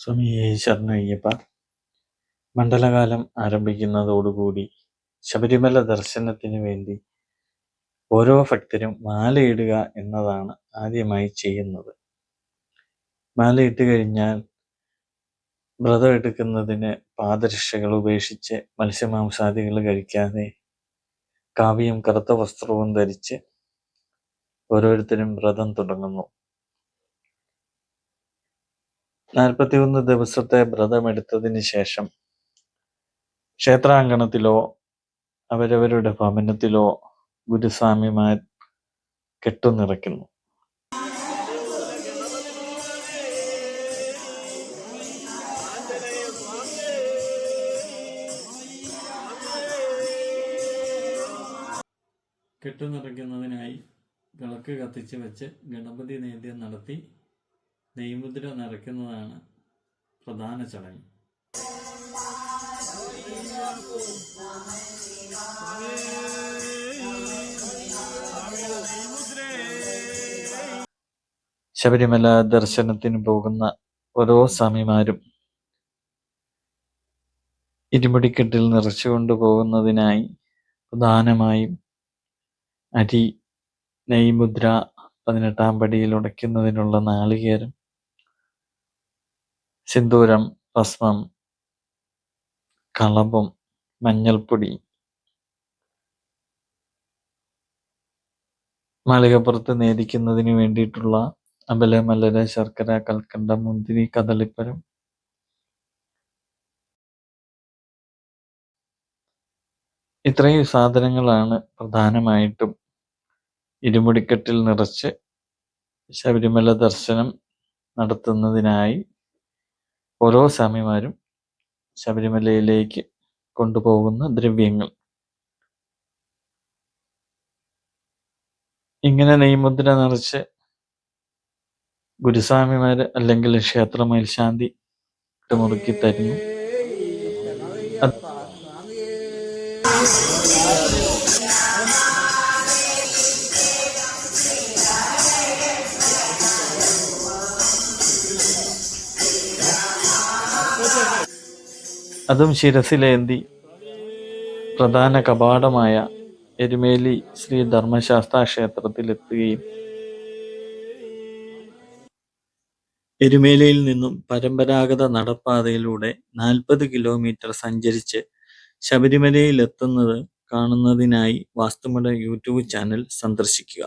സ്വാമിയേ ശരണയ്യപ്പ മണ്ഡലകാലം ആരംഭിക്കുന്നതോടുകൂടി ശബരിമല ദർശനത്തിന് വേണ്ടി ഓരോ ഭക്തരും മാലയിടുക എന്നതാണ് ആദ്യമായി ചെയ്യുന്നത്. മാലയിട്ട് കഴിഞ്ഞാൽ വ്രതം എടുക്കുന്നതിന് പാദരക്ഷകൾ ഉപേക്ഷിച്ച് മത്സ്യമാംസാദികൾ കഴിക്കാതെ കാവ്യം കറുത്ത വസ്ത്രവും ധരിച്ച് ഓരോരുത്തരും വ്രതം തുടങ്ങുന്നു. നാൽപ്പത്തിയൊന്ന് ദിവസത്തെ വ്രതമെടുത്തതിന് ശേഷം ക്ഷേത്രാങ്കണത്തിലോ അവരവരുടെ ഭവനത്തിലോ ഗുരുസ്വാമിമാർ കെട്ടുനിറയ്ക്കുന്നു. കെട്ടുനിറയ്ക്കുന്നതിനായി വിളക്ക് കത്തിച്ച് വെച്ച് ഗണപതി നേദ്യം നടത്തി നെയ്മുദ്ര നിറയ്ക്കുന്നതാണ് പ്രധാന ചടങ്ങ്. ശബരിമല ദർശനത്തിന് പോകുന്ന ഓരോ സ്വാമിമാരും ഇരുമുടിക്കെട്ടിൽ നിറച്ചു പോകുന്നതിനായി പ്രധാനമായും അരി നെയ്മുദ്ര പതിനെട്ടാം പടിയിൽ ഉടയ്ക്കുന്നതിനുള്ള നാളികേരം സിന്ദൂരം ഭസ്മം കളമ്പും മഞ്ഞൾപ്പൊടി മാളികപ്പുറത്ത് നേദിക്കുന്നതിന് വേണ്ടിയിട്ടുള്ള അബല മലര ശർക്കര കൽക്കണ്ട മുന്തിരി കദളിപ്പരം ഇത്രയും സാധനങ്ങളാണ് പ്രധാനമായിട്ടും ഇരുമുടിക്കെട്ടിൽ നിറച്ച് ശബരിമല ദർശനം നടത്തുന്നതിനായി ഓരോ സ്വാമിമാരും ശബരിമലയിലേക്ക് കൊണ്ടുപോകുന്ന ദ്രവ്യങ്ങൾ. ഇങ്ങനെ നെയ്മുദ്ര നിറച്ച് ഗുരുസ്വാമിമാർ അല്ലെങ്കിൽ ക്ഷേത്ര മേൽശാന്തി മുറുക്കി തരുന്നു. അതും ശിരസിലേന്തി പ്രധാന കപാടമായ എരുമേലി ശ്രീ ധർമ്മശാസ്ത്ര ക്ഷേത്രത്തിലെത്തുകയും എരുമേലിയിൽ നിന്നും പരമ്പരാഗത നടപ്പാതയിലൂടെ നാൽപ്പത് കിലോമീറ്റർ സഞ്ചരിച്ച് ശബരിമലയിൽ എത്തുന്നത് കാണുന്നതിനായി വാസ്തുമഠ യൂട്യൂബ് ചാനൽ സന്ദർശിക്കുക.